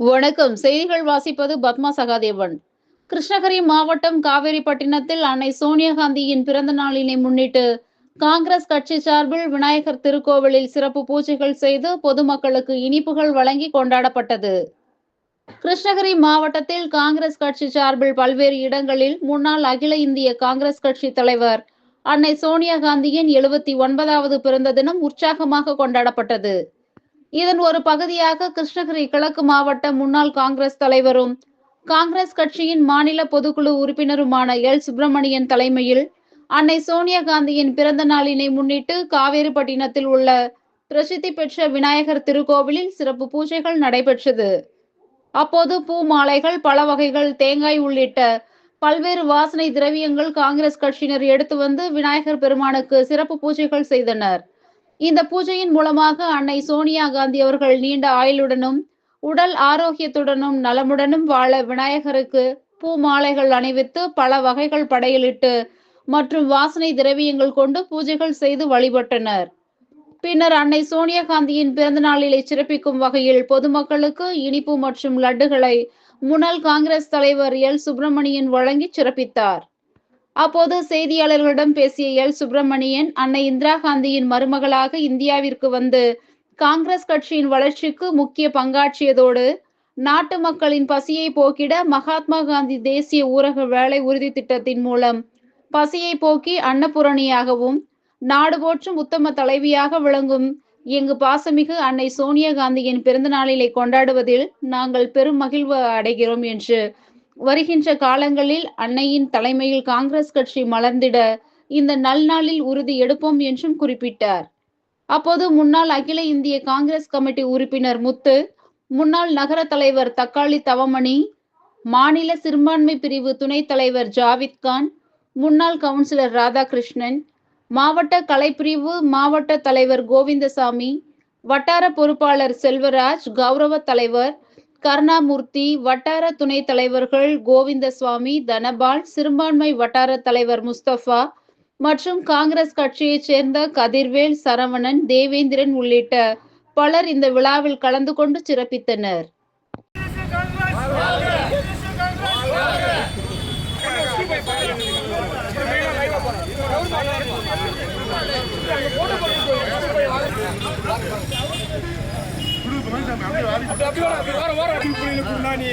வணக்கம். செய்திகள் வாசிப்பது பத்மா சகாதேவன். கிருஷ்ணகிரி மாவட்டம் காவேரிப்பட்டினத்தில் அன்னை சோனியா காந்தியின் பிறந்த நாளினை முன்னிட்டு காங்கிரஸ் கட்சி சார்பில் விநாயகர் திருக்கோவிலில் சிறப்பு பூஜைகள் செய்து பொதுமக்களுக்கு இனிப்புகள் வழங்கி கொண்டாடப்பட்டது. கிருஷ்ணகிரி மாவட்டத்தில் காங்கிரஸ் கட்சி சார்பில் பல்வேறு இடங்களில் முன்னாள் அகில இந்திய காங்கிரஸ் கட்சி தலைவர் அன்னை சோனியா காந்தியின் எழுபத்தி ஒன்பதாவது பிறந்த தினம் உற்சாகமாக கொண்டாடப்பட்டது. இதன் ஒரு பகுதியாக கிருஷ்ணகிரி கிழக்கு மாவட்ட முன்னாள் காங்கிரஸ் தலைவரும் காங்கிரஸ் கட்சியின் மாநில பொதுக்குழு உறுப்பினருமான எல். சுப்பிரமணியன் தலைமையில் அன்னை சோனியா காந்தியின் பிறந்த நாளினை முன்னிட்டு காவேரிப்பட்டினத்தில் உள்ள பிரசித்தி பெற்ற விநாயகர் திருக்கோவிலில் சிறப்பு பூஜைகள் நடைபெற்றது. அப்போது பூ மாலைகள் பல வகைகள் தேங்காய் உள்ளிட்ட பல்வேறு வாசனை திரவியங்கள் காங்கிரஸ் கட்சியினர் எடுத்து வந்து விநாயகர் பெருமானுக்கு சிறப்பு பூஜைகள் செய்தனர். இந்த பூஜையின் மூலமாக அன்னை சோனியா காந்தி அவர்கள் நீண்ட ஆயுளுடனும் உடல் ஆரோக்கியத்துடனும் நலமுடனும் வாழ விநாயகருக்கு பூ மாலைகள் அணிவித்து பல வகைகள் படையலிட்டு மற்றும் வாசனை திரவியங்கள் கொண்டு பூஜைகள் செய்து வழிபட்டனர். பின்னர் அன்னை சோனியா காந்தியின் பிறந்த நாளிலை சிறப்பிக்கும் வகையில் பொதுமக்களுக்கு இனிப்பு மற்றும் லட்டுகளை முன்னாள் காங்கிரஸ் தலைவர் எல். சுப்பிரமணியன் வழங்கி சிறப்பித்தார். அப்போது செய்தியாளர்களிடம் பேசிய எல். சுப்பிரமணியன் அன்னை இந்திரா காந்தியின் மருமகளாக இந்தியாவிற்கு வந்து காங்கிரஸ் கட்சியின் வளர்ச்சிக்கு முக்கிய பங்காற்றியதோடு நாட்டு மக்களின் பசியை போக்கிட மகாத்மா காந்தி தேசிய ஊரக வேலை உறுதி திட்டத்தின் மூலம் பசியை போக்கி அன்னபூரணியாகவும் நாடு போற்றும் உத்தம தலைவியாக விளங்கும் எங்கு பாசமிகு அன்னை சோனியா காந்தியின் பிறந்த நாளிலை கொண்டாடுவதில் நாங்கள் பெரும் மகிழ்வு அடைகிறோம் என்று வருகின்ற காலங்களில் அன்னையின் தலைமையில் காங்கிரஸ் கட்சி மலர்ந்திட இந்த நல்நாளில் உறுதி எடுப்போம் என்றும் குறிப்பிட்டார். அப்போது முன்னாள் அகில இந்திய காங்கிரஸ் கமிட்டி உறுப்பினர் முத்து முன்னாள் நகர தலைவர் தக்காளி தவமணி மாநில சிறுபான்மை பிரிவு துணைத் தலைவர் ஜாவித் கான் முன்னாள் கவுன்சிலர் ராதாகிருஷ்ணன் மாவட்ட கலைப்பிரிவு மாவட்ட தலைவர் கோவிந்தசாமி வட்டார பொறுப்பாளர் செல்வராஜ் கௌரவ தலைவர் கருணாமூர்த்தி வட்டார துணைத் தலைவர்கள் கோவிந்தசுவாமி தனபால் சிறுபான்மை வட்டார தலைவர் முஸ்தபா மற்றும் காங்கிரஸ் கட்சியைச் சேர்ந்த கதிர்வேல் சரவணன் தேவேந்திரன் உள்ளிட்ட பலர் இந்த விழாவில் கலந்து கொண்டு சிறப்பித்தனர். அப்படி அப்படி வர வர வர நீ